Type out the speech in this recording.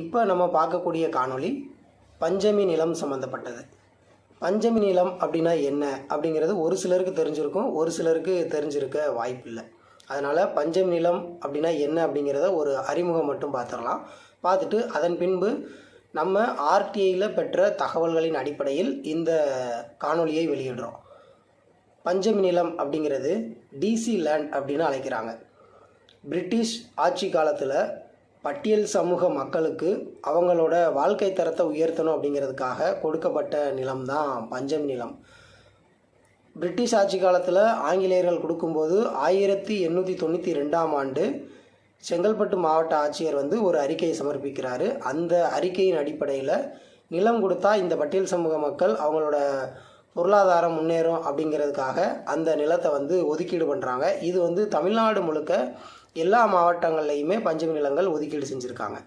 இப்போ நம்ம பார்க்கக்கூடிய காணொளி பஞ்சமி நிலம் சம்மந்தப்பட்டது பஞ்சமி நிலம் அப்படின்னா என்ன? அப்படிங்கிறது ஒரு சிலருக்கு தெரிஞ்சிருக்கும் ஒரு சிலருக்கு தெரிஞ்சிருக்க வாய்ப்பில்லை. அதனால் பஞ்சமி நிலம் அப்படின்னா என்ன அப்படிங்கிறத ஒரு அறிமுகம் மட்டும் பார்த்துடலாம். பார்த்துட்டு அதன் பின்பு நம்ம ஆர்டிஐயில் பெற்ற தகவல்களின் அடிப்படையில் இந்த காணொலியை வெளியிடுறோம். பஞ்சமி நிலம் அப்படிங்கிறது டிசி லேண்ட் அப்படின்னு அழைக்கிறாங்க. பிரிட்டிஷ் ஆட்சி காலத்தில் பட்டியல் சமூக மக்களுக்கு அவங்களோட வாழ்க்கை தரத்தை உயர்த்தணும் அப்படிங்கிறதுக்காக கொடுக்கப்பட்ட நிலம் தான் பஞ்சம் நிலம். பிரிட்டிஷ் ஆட்சி காலத்தில் ஆங்கிலேயர்கள் கொடுக்கும்போது ஆயிரத்தி எண்ணூற்றி தொண்ணூற்றி ரெண்டாம் ஆண்டு செங்கல்பட்டு மாவட்ட ஆட்சியர் வந்து ஒரு அறிக்கையை சமர்ப்பிக்கிறாரு. அந்த அறிக்கையின் அடிப்படையில் நிலம் கொடுத்தா இந்த பட்டியல் சமூக மக்கள் அவங்களோட பொருளாதாரம் முன்னேறும் அப்படிங்கிறதுக்காக அந்த நிலத்தை வந்து ஒதுக்கீடு பண்ணுறாங்க இது வந்து தமிழ்நாடு முழுக்க எல்லா மாவட்டங்கள்லையுமே பஞ்சமி நிலங்கள் ஒதுக்கீடு செஞ்சுருக்காங்க.